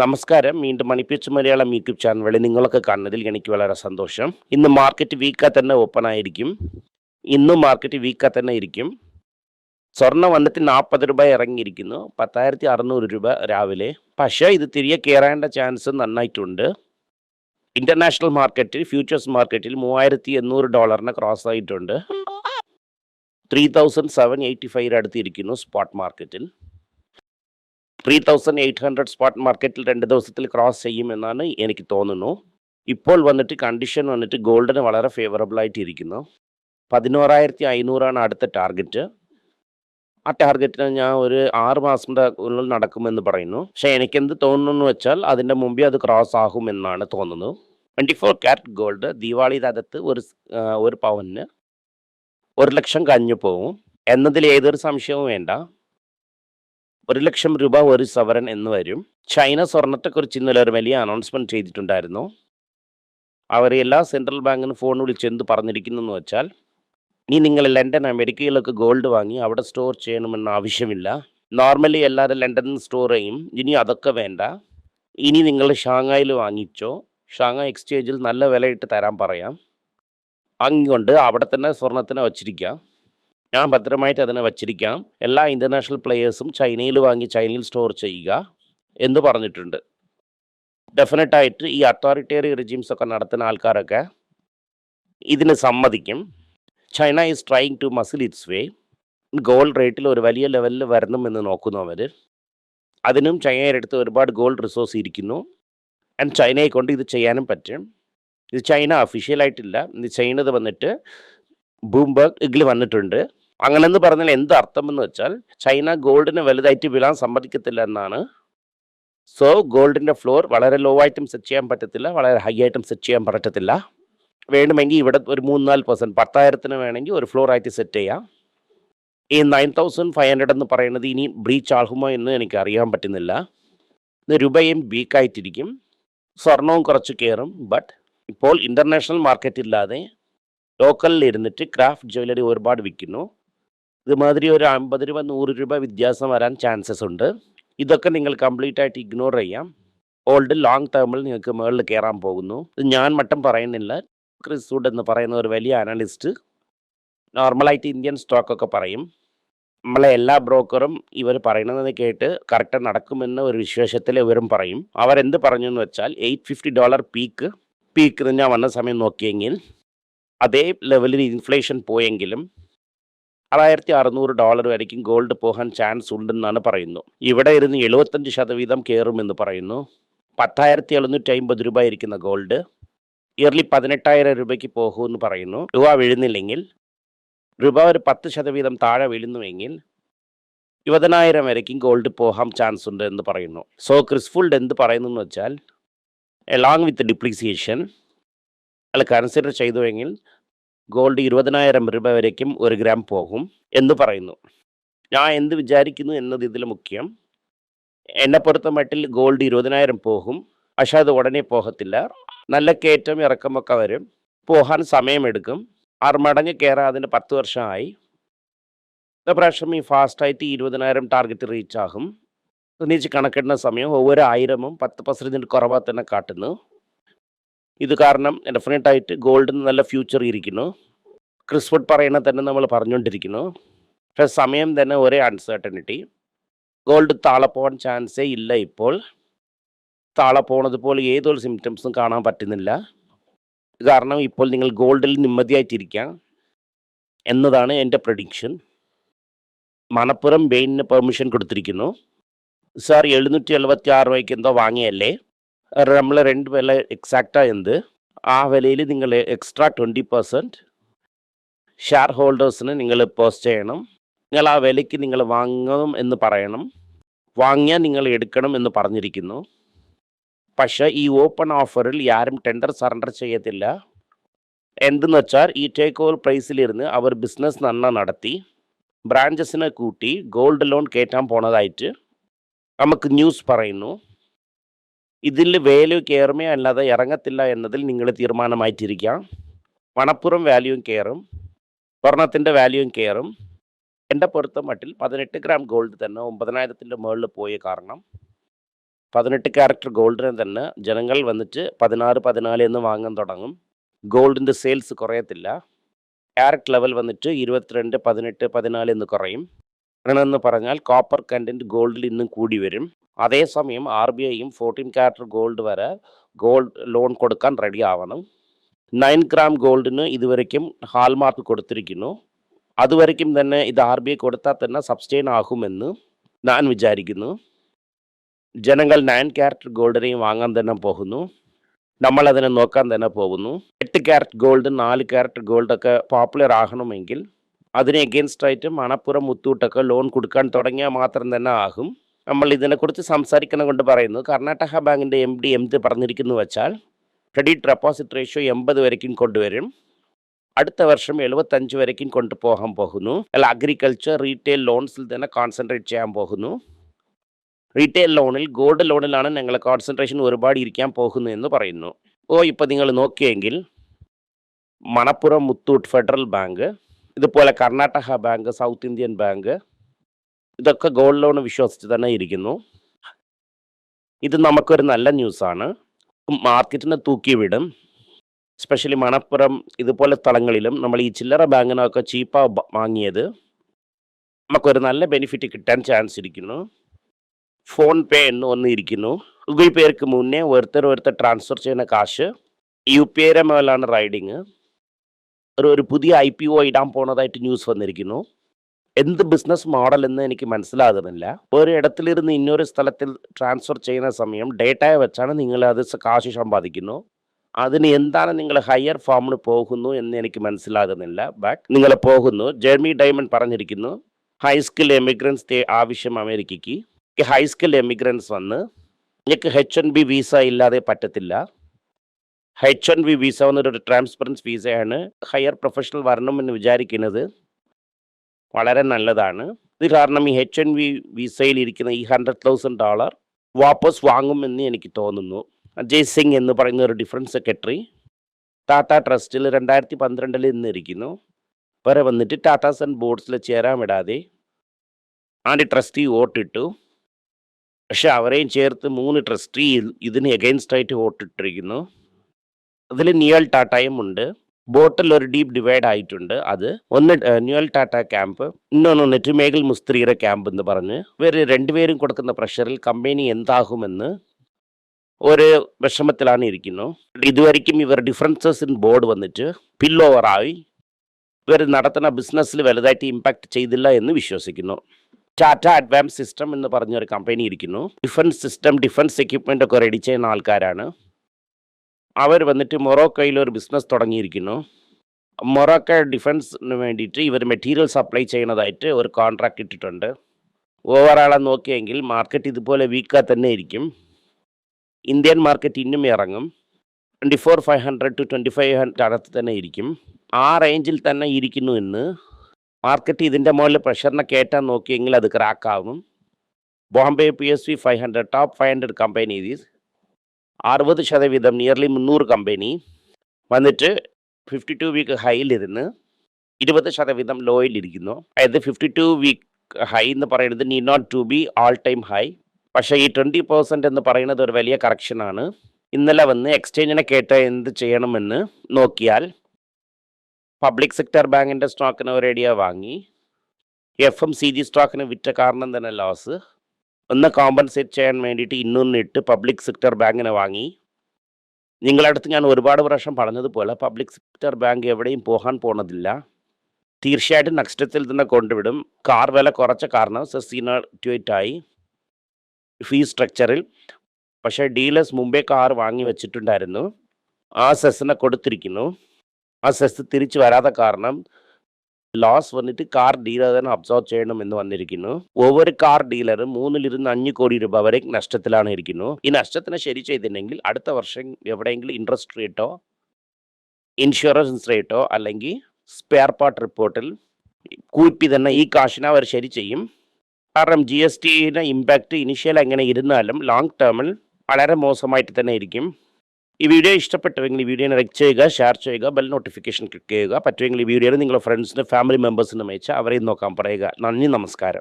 നമസ്കാരം. വീണ്ടും മണിപ്പിച്ച് മലയാളം യൂട്യൂബ് വഴി നിങ്ങളൊക്കെ കാണുന്നതിൽ എനിക്ക് വളരെ സന്തോഷം. ഇന്ന് മാർക്കറ്റ് വീക്കാ തന്നെ ഓപ്പൺ ആയിരിക്കും. ഇന്നും മാർക്കറ്റ് വീക്കാ തന്നെ ഇരിക്കും. സ്വർണ വന്നിട്ട് നാൽപ്പത് രൂപ ഇറങ്ങിയിരിക്കുന്നു. പത്തായിരത്തി അറുന്നൂറ് രൂപ രാവിലെ. പക്ഷേ ഇത് തിരികെ കയറേണ്ട ചാൻസ് നന്നായിട്ടുണ്ട്. ഇന്റർനാഷണൽ മാർക്കറ്റിൽ ഫ്യൂച്ചേഴ്സ് മാർക്കറ്റിൽ മൂവായിരത്തി എണ്ണൂറ് ഡോളറിന് ക്രോസ് ആയിട്ടുണ്ട്. Three thousand seven eighty five അടുത്തിരിക്കുന്നു സ്പോട്ട് മാർക്കറ്റിൽ three thousand eight hundred spot മാർക്കറ്റിൽ രണ്ട് ദിവസത്തിൽ ക്രോസ് ചെയ്യുമെന്നാണ് എനിക്ക് തോന്നുന്നു. ഇപ്പോൾ വന്നിട്ട് കണ്ടീഷൻ വന്നിട്ട് ഗോൾഡിന് വളരെ ഫേവറബിൾ ആയിട്ടിരിക്കുന്നു. പതിനോറായിരത്തി അഞ്ഞൂറാണ് അടുത്ത ടാർഗറ്റ് ആ ടാർഗറ്റിന് ഞാൻ ഒരു ആറ് മാസത്തിന്റെ ഉള്ളിൽ നടക്കുമെന്ന് പറയുന്നു. പക്ഷേ എനിക്കെന്ത് തോന്നുന്നു വെച്ചാൽ അതിന്റെ മുമ്പേ അത് ക്രോസ് ആകുമെന്നാണ് തോന്നുന്നത് twenty four carat gold Deepavali തകത്ത് ഒരു ഒരു പവന് ഒരു ലക്ഷം കഴിഞ്ഞു പോകും എന്നതിൽ ഏതൊരു സംശയവും വേണ്ട. ഒരു ലക്ഷം രൂപ ഒരു സവരൻ എന്ന് വരും. ചൈന സ്വർണത്തെക്കുറിച്ച് ഇന്നലെ ഒരു വലിയ അനൗൺസ്മെന്റ് ചെയ്തിട്ടുണ്ടായിരുന്നു. അവർ എല്ലാ സെൻട്രൽ ബാങ്കിനും ഫോൺ വിളിച്ച് എന്ത് പറഞ്ഞിരിക്കുന്നു എന്ന് വെച്ചാൽ ഇനി നിങ്ങൾ ലണ്ടൻ അമേരിക്കയിലൊക്കെ ഗോൾഡ് വാങ്ങി അവിടെ സ്റ്റോർ ചെയ്യണമെന്ന് ആവശ്യമില്ല. നോർമലി എല്ലാവരും ലണ്ടനിൽ സ്റ്റോർ ചെയ്യും. ഇനി അതൊക്കെ വേണ്ട. ഇനി നിങ്ങൾ ഷാങ്ങായിൽ വാങ്ങിച്ചോ. ഷാങ്ങായ് എക്സ്ചേഞ്ചിൽ നല്ല വിലയിട്ട് തരാൻ പറയാം. അങ്ങോണ്ട് അവിടെ തന്നെ സ്വർണത്തിനെ വച്ചിരിക്കാം. ഞാൻ ഭദ്രമായിട്ട് അതിനെ വച്ചിരിക്കാം. എല്ലാ ഇന്റർനാഷണൽ പ്ലെയേഴ്സും ചൈനയിൽ വാങ്ങി ചൈനയിൽ സ്റ്റോർ ചെയ്യുക എന്ന് പറഞ്ഞിട്ടുണ്ട്. ഡെഫിനറ്റായിട്ട് ഈ അതോറിറ്റേറിയ റിജീംസ് ഒക്കെ നടത്തുന്ന ആൾക്കാരൊക്കെ ഇതിന് സമ്മതിക്കും. China is trying to muscle its way gold റേറ്റിൽ ഒരു വലിയ ലെവലിൽ വരണമെന്ന് നോക്കുന്നു അവർ അതിനും ചൈനയുടെ അടുത്ത് ഒരുപാട് ഗോൾഡ് റിസോഴ്സ് ഇരിക്കുന്നു. ആൻഡ് ചൈനയെ കൊണ്ട് ഇത് ചെയ്യാനും പറ്റും. ഇത് ചൈന ഒഫീഷ്യലായിട്ടില്ല ഇത് ചെയ്യുന്നത് വന്നിട്ട് ബൂംബർഗ് ഇതിൽ വന്നിട്ടുണ്ട്. അങ്ങനെന്ന് പറഞ്ഞാൽ എന്ത് അർത്ഥം എന്ന് വെച്ചാൽ ചൈന ഗോൾഡിന് വലുതായിട്ട് വിലാൻ സമ്മതിക്കത്തില്ല എന്നാണ്. സോ ഗോൾഡിന്റെ ഫ്ലോർ വളരെ ലോ ആയിട്ടും സെറ്റ് ചെയ്യാൻ പറ്റത്തില്ല വളരെ ഹൈ ആയിട്ടും സെറ്റ് ചെയ്യാൻ പറ്റത്തില്ല. വേണമെങ്കിൽ ഇവിടെ ഒരു മൂന്ന് നാല് പെർസെന്റ് പത്തായിരത്തിന് വേണമെങ്കിൽ ഒരു ഫ്ലോർ ആയിട്ട് സെറ്റ് ചെയ്യാം. ഈ നയൻ തൗസൻഡ് ഫൈവ് ഹൺഡ്രഡ് എന്ന് പറയുന്നത് ഇനി ബ്രീച്ച് ആകുമോ എന്ന് എനിക്ക് അറിയാൻ പറ്റുന്നില്ല. രൂപയും വീക്കായിട്ടിരിക്കും സ്വർണവും കുറച്ച് കയറും ബട്ട് ഇപ്പോൾ ഇന്റർനാഷണൽ മാർക്കറ്റ് ഇല്ലാതെ ലോക്കലിൽ ഇരുന്നിട്ട് ക്രാഫ്റ്റ് ജ്വല്ലറി ഒരുപാട് വിൽക്കുന്നു. ഇതുമാതിരി ഒരു അമ്പത് രൂപ നൂറ് രൂപ വ്യത്യാസം വരാൻ ചാൻസസ് ഉണ്ട്. ഇതൊക്കെ നിങ്ങൾ കംപ്ലീറ്റ് ആയിട്ട് ഇഗ്നോർ ചെയ്യാം. ഓൾഡ് ലോങ് ടേമിൽ നിങ്ങൾക്ക് മുകളിൽ കയറാൻ പോകുന്നു. ഇത് ഞാൻ മട്ടം പറയുന്നില്ല. ക്രിസ് വുഡ് എന്ന് പറയുന്ന ഒരു വലിയ അനലിസ്റ്റ് നോർമലായിട്ട് ഇന്ത്യൻ സ്റ്റോക്കൊക്കെ പറയും. നമ്മളെ എല്ലാ ബ്രോക്കറും ഇവർ പറയുന്നത് കേട്ട് കറക്റ്റ് നടക്കുമെന്ന ഒരു വിശ്വാസത്തിൽ ഇവരും പറയും. അവരെന്ത് പറഞ്ഞു എന്ന് വെച്ചാൽ eight fifty dollar peak peak ഞാൻ വന്ന സമയം നോക്കിയെങ്കിൽ അതേ ലെവലിൽ ഇൻഫ്ലേഷൻ പോയെങ്കിലും ആറായിരത്തി അറുന്നൂറ് ഡോളർ വരയ്ക്കും. ഗോൾഡ് പോകാൻ ചാൻസ് ഉണ്ടെന്നാണ് പറയുന്നു. ഇവിടെ ഇരുന്ന് എഴുപത്തഞ്ച് ശതവീതം കയറുമെന്ന് പറയുന്നു. പത്തായിരത്തി എഴുന്നൂറ്റി അമ്പത് രൂപ ഇരിക്കുന്ന ഗോൾഡ് ഇയർലി പതിനെട്ടായിരം രൂപയ്ക്ക് പോകുമെന്ന് പറയുന്നു. രൂപ വീഴുന്നില്ലെങ്കിൽ രൂപ ഒരു പത്ത് ശതവീതം താഴെ വീഴുന്നുവെങ്കിൽ ഇരുപതിനായിരം വരയ്ക്കും ഗോൾഡ് പോകാൻ ചാൻസ് ഉണ്ട് എന്ന് പറയുന്നു. സോ ക്രിസ്ഫുൾഡ് എന്ത് പറയുന്നു വെച്ചാൽ എലോങ് വിത്ത് ഡിപ്രീസിയേഷൻ അയാൾ കൺസിഡർ ചെയ്തുവെങ്കിൽ ഗോൾഡ് ഇരുപതിനായിരം രൂപ വരേക്കും ഒരു ഗ്രാം പോകും എന്ന് പറയുന്നു. ഞാൻ എന്ത് വിചാരിക്കുന്നു എന്നത് ഇതിൽ മുഖ്യം. എന്നെ പൊറുത്ത മട്ടിൽ ഗോൾഡ് ഇരുപതിനായിരം പോകും. പക്ഷെ അത് ഉടനെ പോകത്തില്ല. നല്ല കയറ്റം ഇറക്കമൊക്കെ വരും. പോകാൻ സമയമെടുക്കും. ആറ് മടങ്ങ് കയറാൻ അതിന് പത്ത് വർഷമായി. പ്രാവശ്യം ഈ ഫാസ്റ്റായിട്ട് ഇരുപതിനായിരം ടാർഗറ്റ് റീച്ച് ആകും നീച്ച് കണക്കിടുന്ന സമയം ഒവ്വൊരു ആയിരമും പത്ത് പെർസെന്റിന്റെ കുറവാ തന്നെ കാട്ടുന്നു. ഇത് കാരണം ഡെഫിനറ്റായിട്ട് ഗോൾഡിന് നല്ല ഫ്യൂച്ചർ ഇരിക്കുന്നു. ക്രിസ്ഫുഡ് പറയണ തന്നെ നമ്മൾ പറഞ്ഞുകൊണ്ടിരിക്കുന്നു. പക്ഷേ സമയം തന്നെ ഒരേ അൺസർട്ടനിറ്റി ഗോൾഡ് താളെ പോകാൻ ചാൻസേ ഇല്ല ഇപ്പോൾ. താളെ പോണതുപോലെ ഏതൊരു സിംറ്റംസും കാണാൻ പറ്റുന്നില്ല. കാരണം ഇപ്പോൾ നിങ്ങൾ ഗോൾഡിൽ നിമ്മതിയായിട്ടിരിക്കാം എന്നതാണ് എന്റെ പ്രഡിക്ഷൻ മണപ്പുറം ബെയിനിന് പെർമിഷൻ കൊടുത്തിരിക്കുന്നു. സാർ എഴുന്നൂറ്റി എഴുപത്തി ആറ് രൂപയ്ക്ക് എന്തോ വാങ്ങിയല്ലേ? നമ്മൾ രണ്ട് വില എക്സാക്റ്റാ എന്ത്? ആ വിലയിൽ നിങ്ങൾ എക്സ്ട്രാ ട്വന്റി പെർസെന്റ് ഷെയർ ഹോൾഡേഴ്സിന് നിങ്ങൾ പോസ്റ്റ് ചെയ്യണം. നിങ്ങൾ ആ വിലയ്ക്ക് നിങ്ങൾ വാങ്ങണം എന്ന് പറയണം. വാങ്ങിയാൽ നിങ്ങൾ എടുക്കണം എന്ന് പറഞ്ഞിരിക്കുന്നു. പക്ഷേ ഈ ഓപ്പൺ ഓഫറിൽ ആരും ടെൻഡർ സറണ്ടർ ചെയ്യത്തില്ല. എന്തെന്ന് വെച്ചാൽ ഈ ടേക്ക് ഓവർ പ്രൈസിലിരുന്ന് അവർ ബിസിനസ് നന്ന നടത്തി. ബ്രാഞ്ചസിനെ കൂട്ടി ഗോൾഡ് ലോൺ കയറ്റാൻ പോണതായിട്ട് നമുക്ക് ന്യൂസ് പറയുന്നു. ഇതിൽ വാല്യൂ കയറുമേ അല്ലാതെ ഇറങ്ങത്തില്ല എന്നതിൽ നിങ്ങൾ തീരുമാനമായിട്ടിരിക്കാം മണപ്പുറം വാല്യൂവും കയറും സ്വർണത്തിന്റെ വാല്യൂവും കയറും എന്റെ പൊരുത്തം മട്ടിൽ പതിനെട്ട് ഗ്രാം ഗോൾഡ് തന്നെ ഒമ്പതിനായിരത്തിന്റെ മുകളിൽ പോയ കാരണം. പതിനെട്ട് ക്യാരക്ടർ ഗോൾഡിനെ തന്നെ ജനങ്ങൾ വന്നിട്ട് പതിനാറ് പതിനാല് എന്ന് വാങ്ങാൻ തുടങ്ങും. ഗോൾഡിന്റെ സെയിൽസ് കുറയത്തില്ല. ക്യാരറ്റ് ലെവൽ വന്നിട്ട് ഇരുപത്തിരണ്ട് പതിനെട്ട് പതിനാല് എന്ന് കുറയും. എന്ന് പറഞ്ഞാൽ കോപ്പർ കണ്ടന്റ് ഗോൾഡിൽ ഇന്നും കൂടി വരും. അതേസമയം ആർ ബി ഐയും ഫോർട്ടീൻ ക്യാരറ്റ് ഗോൾഡ് വരെ ഗോൾഡ് ലോൺ കൊടുക്കാൻ റെഡി ആവണം. നയൻ ഗ്രാം ഗോൾഡിന് ഇതുവരയ്ക്കും ഹാൾമാർക്ക് കൊടുത്തിരിക്കുന്നു. അതുവരയ്ക്കും തന്നെ ഇത് ആർ ബി ഐ കൊടുത്താൽ തന്നെ സബ്സ്റ്റെയിൻ ആകുമെന്ന് ഞാൻ വിചാരിക്കുന്നു. ജനങ്ങൾ നയൻ ക്യാരറ്റ് ഗോൾഡിനെയും വാങ്ങാൻ തന്നെ പോകുന്നു. നമ്മൾ അതിനെ നോക്കാൻ തന്നെ പോകുന്നു. എട്ട് ക്യാരറ്റ് ഗോൾഡ് നാല് ക്യാരറ്റ് ഗോൾഡൊക്കെ പോപ്പുലർ ആകണമെങ്കിൽ അതിന് എഗെയിൻസ്റ്റ് ആയിട്ട് മണപ്പുറം മുത്തൂട്ടൊക്കെ ലോൺ കൊടുക്കാൻ തുടങ്ങിയാൽ മാത്രം തന്നെ ആകും. നമ്മൾ ഇതിനെക്കുറിച്ച് സംസാരിക്കണം കൊണ്ട് പറയുന്നു. കർണാടക ബാങ്കിന്റെ എം ഡി എന്ത് പറഞ്ഞിരിക്കുന്നു വെച്ചാൽ ക്രെഡിറ്റ് ഡെപ്പോസിറ്റ് റേഷ്യോ എൺപത് വരയ്ക്കും കൊണ്ടുവരും. അടുത്ത വർഷം എഴുപത്തഞ്ച് വരയ്ക്കും കൊണ്ടുപോകാൻ പോകുന്നു. അല്ല അഗ്രികൾച്ചർ റീറ്റെയിൽ ലോൺസിൽ തന്നെ കോൺസെൻട്രേറ്റ് ചെയ്യാൻ പോകുന്നു. റീറ്റെയിൽ ലോണിൽ ഗോൾഡ് ലോണിലാണ് ഞങ്ങൾ കോൺസെൻട്രേഷൻ ഒരുപാട് ഇരിക്കാൻ പോകുന്നു എന്ന് പറയുന്നു. ഓ ഇപ്പോൾ നിങ്ങൾ നോക്കിയെങ്കിൽ മണപ്പുറം മുത്തൂട്ട് ഫെഡറൽ ബാങ്ക് ഇതുപോലെ Karnataka bank south Indian bank ഇതൊക്കെ ഗോൾഡ് ലോൺ വിശ്വസിച്ച് തന്നെ ഇരിക്കുന്നു. ഇത് നമുക്കൊരു നല്ല ന്യൂസാണ്. മാർക്കറ്റിനെ തൂക്കി വിടും. സ്പെഷ്യലി മണപ്പുറം ഇതുപോലെ സ്ഥലങ്ങളിലും നമ്മൾ ഈ ചില്ലറ ബാങ്കിനൊക്കെ ചീപ്പാ വാങ്ങിയത്. നമുക്കൊരു നല്ല ബെനിഫിറ്റ് കിട്ടാൻ ചാൻസ് ഇരിക്കുന്നു. ഫോൺ പേ എന്ന് ഇരിക്കുന്നു ഗൂഗിൾ പേർക്ക് മുന്നേ ഒരുത്തർ ഒരുത്തർ ട്രാൻസ്ഫർ ചെയ്യുന്ന കാശ് യു പി ഐയുടെ മേലാണ് റൈഡിങ് ഒരു ഒരു പുതിയ ഐ പി ഒ ഇടാൻ പോണതായിട്ട് ന്യൂസ് വന്നിരിക്കുന്നു. എന്ത് ബിസിനസ് മോഡൽ എന്ന് എനിക്ക് മനസ്സിലാകുന്നില്ല. ഒരു ഇടത്തിലിരുന്ന് ഇന്നൊരു സ്ഥലത്തിൽ ട്രാൻസ്ഫർ ചെയ്യുന്ന സമയം ഡേറ്റയെ വെച്ചാണ് നിങ്ങൾ അത് കാശ് സമ്പാദിക്കുന്നു. അതിന് എന്താണ് നിങ്ങൾ ഹയർ ഫോമിന് പോകുന്നു എന്ന് എനിക്ക് മനസ്സിലാകുന്നില്ല. ബട്ട് നിങ്ങൾ പോകുന്നു. ജെർമി ഡയമണ്ട് പറഞ്ഞിരിക്കുന്നു. ഹൈ സ്കിൽ എമിഗ്രൻസ് ആവശ്യം അമേരിക്കയ്ക്ക്. ഹൈസ്കിൽ എമിഗ്രൻസ് വന്ന്. നിങ്ങൾക്ക് എച്ച് എൻ ബി വിസ ഇല്ലാതെ പറ്റത്തില്ല. എച്ച് എൻ വി വിസ എന്നൊരു ട്രാൻസ്പെറൻസ് വിസയാണ് ഹയർ പ്രൊഫഷണൽ വരണമെന്ന് വിചാരിക്കുന്നത് വളരെ നല്ലതാണ്. ഇത് കാരണം ഈ എച്ച് എൻ വി വിസയിൽ ഇരിക്കുന്ന ഈ ഹൺഡ്രഡ് തൗസൻഡ് ഡോളർ വാപ്പസ് വാങ്ങുമെന്ന് എനിക്ക് തോന്നുന്നു. അജയ് സിംഗ് എന്ന് പറയുന്ന ഒരു ഡിഫറൻസ് സെക്രട്ടറി ടാറ്റ ട്രസ്റ്റിൽ രണ്ടായിരത്തി പന്ത്രണ്ടിൽ ഇന്ന് ഇരിക്കുന്നു വരെ വന്നിട്ട് ടാറ്റാസ് സൺ ബോർഡ്സിൽ ചേരാൻ വിടാതെ ആൻഡ് ട്രസ്റ്റി വോട്ടിട്ടു പക്ഷെ അവരെയും ചേർത്ത് മൂന്ന് ട്രസ്റ്റി ഇതിന് എഗെയിൻസ്റ്റ് ആയിട്ട് വോട്ടിട്ടിരിക്കുന്നു അതിൽ നിയൽ ടാറ്റയും ഉണ്ട്. ബോട്ടിൽ ഒരു ഡീപ് ഡിവൈഡ് ആയിട്ടുണ്ട് അത്. ഒന്ന് ന്യൂൽ ടാറ്റ ക്യാമ്പ് ഇന്നൊന്ന് നെറ്റുമേഖൽ മുസ്ത്രീയുടെ ക്യാമ്പ് എന്ന് പറഞ്ഞ്. ഇവർ രണ്ടുപേരും കൊടുക്കുന്ന പ്രഷറിൽ കമ്പനി എന്താകുമെന്ന് ഒരു വിഷമത്തിലാണ് ഇരിക്കുന്നു. ഇതുവരെയ്ക്കും ഇവർ ഡിഫറൻസസ് ഇൻ ബോർഡ് വന്നിട്ട് പിൽ ഓവറായി ഇവർ നടത്തുന്ന ബിസിനസ്സിൽ വലുതായിട്ട് ഇമ്പാക്ട് ചെയ്തില്ല എന്ന് വിശ്വസിക്കുന്നു. ടാറ്റ അഡ്വാൻസ് സിസ്റ്റം എന്ന് പറഞ്ഞ ഒരു കമ്പനി ഇരിക്കുന്നു. ഡിഫൻസ് സിസ്റ്റം ഡിഫൻസ് എക്യുപ്മെന്റ് ഒക്കെ റെഡി ചെയ്യുന്ന ആൾക്കാരാണ്. അവർ വന്നിട്ട് മൊറോക്കോയിൽ ഒരു ബിസിനസ് തുടങ്ങിയിരിക്കുന്നു. മൊറോക്ക ഡിഫൻസിന് വേണ്ടിയിട്ട് ഇവർ മെറ്റീരിയൽ സപ്ലൈ ചെയ്യുന്നതായിട്ട് ഒരു കോൺട്രാക്ട് ഇട്ടിട്ടുണ്ട്. ഓവറാളെ നോക്കിയെങ്കിൽ മാർക്കറ്റ് ഇതുപോലെ വീക്കാ തന്നെ ഇരിക്കും. ഇന്ത്യൻ മാർക്കറ്റ് ഇന്നും ഇറങ്ങും. Twenty four five hundred to twenty five hundred അകത്ത് തന്നെ ഇരിക്കും. ആ റേഞ്ചിൽ തന്നെ ഇരിക്കുന്നു എന്ന് മാർക്കറ്റ് ഇതിന്റെ മുകളിൽ പ്രഷറിനെ കയറ്റാൻ നോക്കിയെങ്കിൽ അത് ക്രാക്ക് ആവും. Bombay P S V five hundred top five hundred companies അറുപത് ശതവീതം നിയർലി മുന്നൂറ് കമ്പനി വന്നിട്ട് ഫിഫ്റ്റി ടു വീക്ക് ഹൈയിലിരുന്ന് ഇരുപത് ശതവീതം ലോയിലിരിക്കുന്നു അതായത് ഫിഫ്റ്റി ടു വീക്ക് ഹൈ എന്ന് പറയുന്നത് need not to be all time high പക്ഷേ ഈ ട്വന്റി പെർസെന്റ് എന്ന് പറയുന്നത് ഒരു വലിയ കറക്ഷനാണ് ഇന്നലെ വന്ന് എക്സ്ചേഞ്ചിനെ കേട്ട് എന്ത് ചെയ്യണമെന്ന് നോക്കിയാൽ പബ്ലിക് സെക്ടർ ബാങ്കിന്റെ സ്റ്റോക്കിന് ഒരു ഐഡിയ വാങ്ങി. എഫ് എം സി ജി സ്റ്റോക്കിന് വിറ്റ കാരണം തന്നെ ലോസ് ഒന്ന് കോമ്പൻസേറ്റ് ചെയ്യാൻ വേണ്ടിയിട്ട് ഇന്നൊന്ന് ഇട്ട് പബ്ലിക് സെക്ടർ ബാങ്കിനെ വാങ്ങി. നിങ്ങളടുത്ത് ഞാൻ ഒരുപാട് പ്രാവശ്യം പറഞ്ഞതുപോലെ പബ്ലിക് സെക്ടർ ബാങ്ക് എവിടെയും പോകാൻ പോണതില്ല. തീർച്ചയായിട്ടും നക്ഷത്രത്തിൽ തന്നെ കൊണ്ടുവിടും. കാർ വില കുറച്ച കാരണം സെസീനായി ഫീ സ്ട്രക്ചറിൽ പക്ഷേ ഡീലേഴ്സ് മുമ്പേ കാർ വാങ്ങി വെച്ചിട്ടുണ്ടായിരുന്നു. ആ സെസ്സിനെ കൊടുത്തിരിക്കുന്നു. ആ സെസ് തിരിച്ചു വരാത്ത കാരണം ലോസ് വന്നിട്ട് കാർ ഡീലർ തന്നെ അബ്സോർബ് ചെയ്യണം എന്ന് വന്നിരിക്കുന്നു. ഒവ്വൊരു കാർ ഡീലറും മൂന്നിലിരുന്ന് അഞ്ച് കോടി രൂപ വരെ നഷ്ടത്തിലാണ് ഇരിക്കുന്നു. ഈ നഷ്ടത്തിനെ ശരി ചെയ്തിട്ടുണ്ടെങ്കിൽ അടുത്ത വർഷം എവിടെയെങ്കിലും ഇൻട്രസ്റ്റ് റേറ്റോ ഇൻഷുറൻസ് റേറ്റോ അല്ലെങ്കിൽ സ്പെയർ പാർട്ട് റിപ്പോർട്ടിൽ കൂപ്പി തന്നെ ഈ കാശിനെ അവർ ശരി ചെയ്യും. കാരണം ജി എസ് ടിയുടെ ഇമ്പാക്റ്റ് ഇനിഷ്യൽ എങ്ങനെ ഇരുന്നാലും ലോങ് ടേമിൽ വളരെ മോശമായിട്ട് തന്നെ ഇരിക്കും. ഈ വീഡിയോ ഇഷ്ടപ്പെട്ടുവെങ്കിൽ ഈ വീഡിയോനെ ലൈക്ക് ചെയ്യുക ഷെയർ ചെയ്യുക ബെൽ നോട്ടിഫിക്കേഷൻ ക്ലിക്ക് ചെയ്യുക. പറ്റുമെങ്കിൽ ഈ വീഡിയോ നിങ്ങളുടെ ഫ്രണ്ട്സിനും ഫാമിലി മെമ്പേഴ്സിനും അയച്ച് അവരെയും നോക്കാൻ പറയുക. നന്ദി നമസ്കാരം.